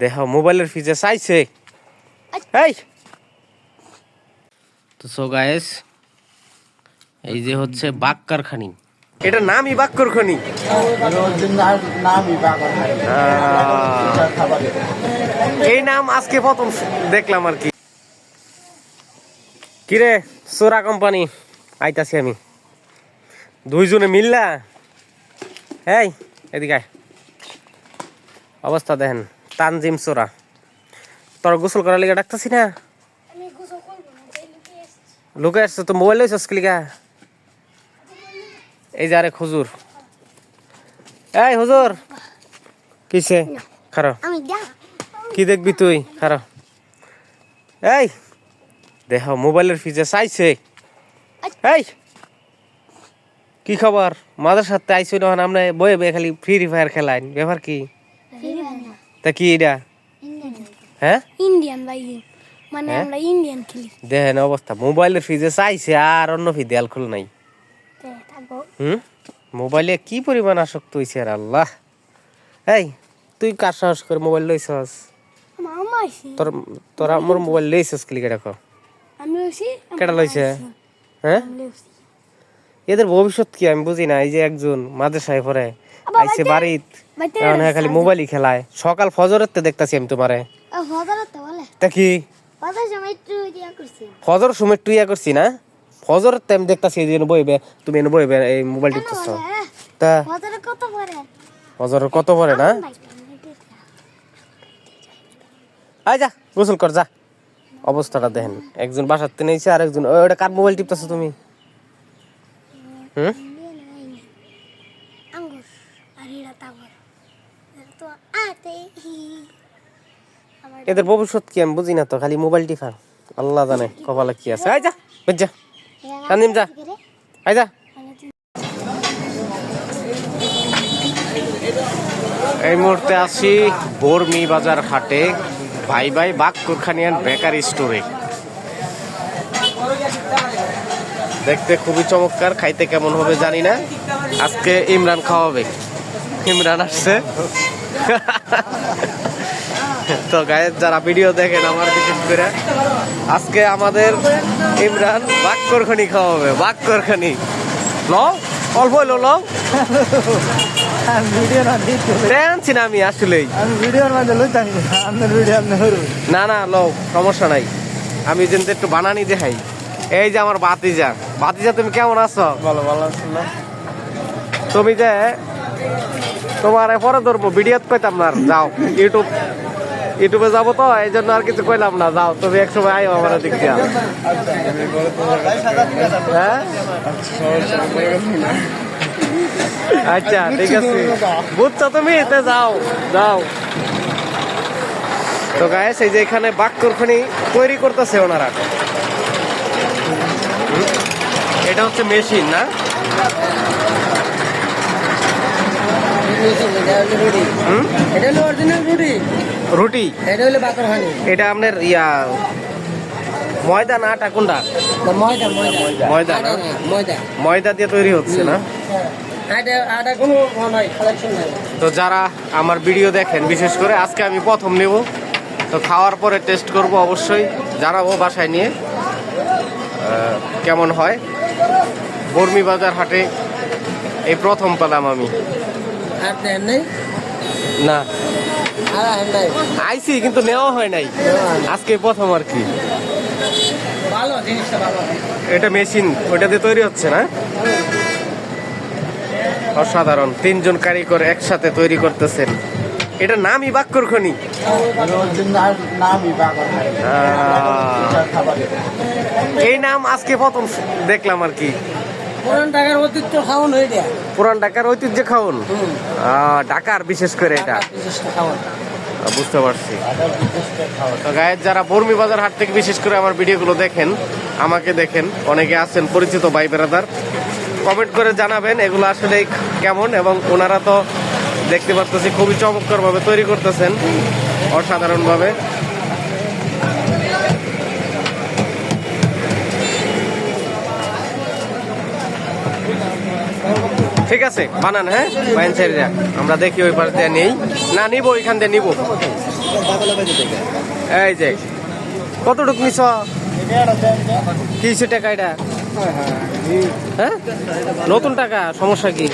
দেখ মোবাইলের ফিজে চাইছে। এই! তো সো গায়েস এই যে হচ্ছে বাক কারখানি এটা নামই বাক কারখানি এই নাম আজকে প্রথম দেখলাম আর কি। কিরে সোরা কোম্পানি আইতাছি আমি। দুইজনে মিললা? এই এদিকে অবস্থা দেখেন। তানজিম সোরা। তোর গোসল করার লিগে ডাকতেছি না? লোকে আসছে তো মোবাইল লইছস ক্লিকা এই যে আরে হুজুর। এই হুজুর। কিসে যা। কি দেখবি তুই? খারাপ এই দেখ মোবাইলের ফিজে চাইছে। এই কি খবর? মাদের সাথে আইসি না আমরা বয়ে বয়ে খালি ফ্রি ফায়ার খেলাইন। ব্যাপার কি? তা কি এটা? হ্যাঁ? ইন্ডিয়ান ভাই মানে হ্যাঁ? আমরা ইন্ডিয়ান খেলি। দেখেন অবস্থা মোবাইলের ফিজে চাইছে আর অন্য ফি দেয়াল খুল নাই। হুম? মোবাইলে কি পরিমাণ আসক্ত হয়েছে আর আল্লাহ। এই তুই কার সাহস করে মোবাইল লইছস? আমার তোর তোরা মোর মোবাইল লইছস ক্লিকে রাখো আমি লইছি আমার কেটা লইছে? হ্যাঁ। এদের ভবিষ্যৎ কি আমি বুঝি না এই যে একজন মাদ্রাসায় পড়ে আইসে বাড়িতে- এখন খালি মোবাইলই খেলায়। সকাল ফজরের তে দেখতাছি আমি তোমারে। তা কি? ফজর সময় একটু ইয়া করছি। না? ফজরের তে আমি দেখতাছি এই যে বইবে তুমি এনে বইবে এই মোবাইল টিপতেছ। তা হজারে কত পরে ফজরের কত পরে না? আয় যা গোসল কর যা। অবস্থাটা দেখেন একজন বাসার তে নিয়েছে আর একজন ওটা কার মোবাইল টিপতেছ তুমি? হুম আঙ্গুর তো আতে এদের ভবিষ্যৎ কি আমি বুঝি না তো, খালি মোবাইল টিফা আল্লাহ জানে কপালে কি আছে। আয় যা বুঝ যা। তানজিম যা। আয় যা। এই মুহূর্তে আছি বর্মি বাজার হাটে। ভাই ভাই বাগ কুরখানিয়ান বেকারি স্টোরে দেখতে খুবই চমৎকার খাইতে কেমন হবে জানি না। আজকে ইমরান খাওয়াবে। ইমরান আসছে। তো গায়ের যারা ভিডিও দেখেন আমার বিশেষ করে আজকে আমাদের ইমরান বাক করখানি খাওয়াবে বাক করখানি লও অল্প হইল লও। আমি আসলেই। না না লও সমস্যা নাই। আমি যেন একটু বানানি দেখাই। এই যে আমার বাতিজা বাতিজা তুমি কেমন আছো? ভালো ভালো শুনলাম তুমি যে তোমার পরে ধরবো ভিডিও কইতাম না যাও ইউটিউব ইউটিউবে যাব তো এই জন্য আর কিছু কইলাম না যাও তুমি এক সময় আইও আমার দিক দিয়া। হ্যাঁ? আচ্ছা ঠিক আছে। বুঝছ তুমি? এতে যাও যাও। তো গায়ে এই যে এখানে বাক করখানি তৈরি করতেছে ওনারা হুম? এটা হচ্ছে মেশিন না? এটা হলো অরিজিনাল রুটি। রুটি? এটা হলো বাকর এটা আপনার ইয়া ময়দা না আটা কোনটা? ময়দা ময়দা। ময়দা না? ময়দা। ময়দা দিয়ে তৈরি হচ্ছে না? নাই তো যারা আমার ভিডিও দেখেন বিশেষ করে আজকে আমি প্রথম নেব। তো খাওয়ার পরে টেস্ট করব অবশ্যই জানাব বাসায় নিয়ে। কেমন হয়? বর্মি বাজার হাটে এই প্রথম পেলাম আমি। না। আইসি কিন্তু নেওয়া হয় নাই। আজকে প্রথম আর কি। এটা মেশিন ওইটা দিয়ে তৈরি হচ্ছে না? অসাধারণ। তিনজন কারিগর একসাথে তৈরি করতেছেন। এটা নামই বাক্যর খনি। এই নাম আজকে প্রথম দেখলাম আর কি। পুরান হয়ে ঢাকার ঐতিহ্য খাওন ঢাকার বিশেষ করে এটা? বুঝতে পারছি। তো গায়ের যারা বর্মি বাজার হাট থেকে বিশেষ করে আমার ভিডিওগুলো দেখেন আমাকে দেখেন অনেকে আছেন পরিচিত ভাই বেড়াদার কমেন্ট করে জানাবেন এগুলো আসলে কেমন এবং ওনারা তো দেখতে পারতেছি খুবই চমৎকার ভাবে তৈরি করতেছেন অসাধারণ ঠিক আছে, বানান হ্যাঁ? বাইন সাইডে আমরা দেখি ওই পাশ দিয়ে নেই। না, নিব ওইখান দিয়ে নিব। এই যে, কতটুক নিছ? কিসে টাকা এটা। হ্যাঁ? নতুন টাকা, সমস্যা কি?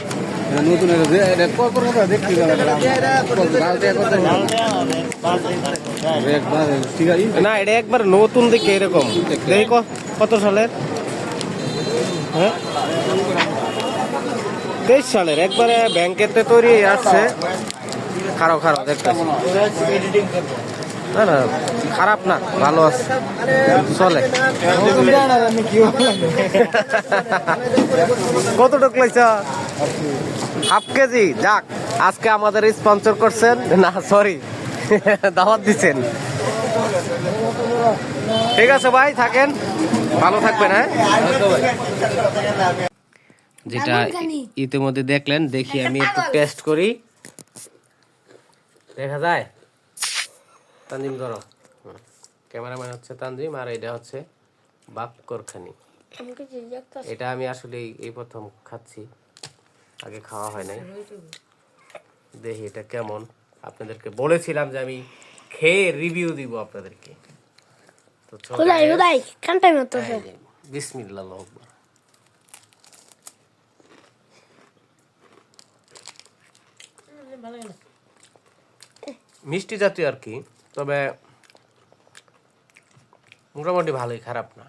না, এটা একবার নতুন দিকে এরকম। দেখি কত সালের? হ্যাঁ? তেইশ সালের, একবারে ব্যাংকেতে তৈরি আসছে। খারাপ খারাপ, দেখতেছি। না খারাপ না, ভালো আছে। চলে। কতটুক লাইছ? হাফ কেজি, যাক, আজকে আমাদের স্পন্সর করছেন। না, সরি, দাওয়াত দিচ্ছেন। ঠিক আছে ভাই, থাকেন। ভালো থাকবেন হ্যাঁ? যেটা ইতিমধ্যে দেখলেন দেখি আমি একটু টেস্ট করি। দেখা যায়। তানজিম ধরো। ক্যামেরাম্যান হচ্ছে তানজিম আর এটা হচ্ছে বাক্কর খানি আমাকে জিজ্ঞাসা এটা আমি আসলে এই প্রথম খাচ্ছি। আগে খাওয়া হয় নাই। দেখি এটা কেমন। আপনাদেরকে বলেছিলাম যে আমি খেয়ে রিভিউ দিব আপনাদেরকে। তো কানটাই মতো বিসমিল্লাহ আকবার। মিষ্টি জাতীয় আর কি তবে মোটামুটি ভালোই খারাপ না।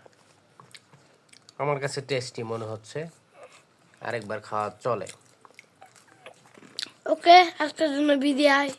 আমার কাছে টেস্টি মনে হচ্ছে আরেকবার খাওয়া চলে। ওকে আজকের জন্য বিদায়।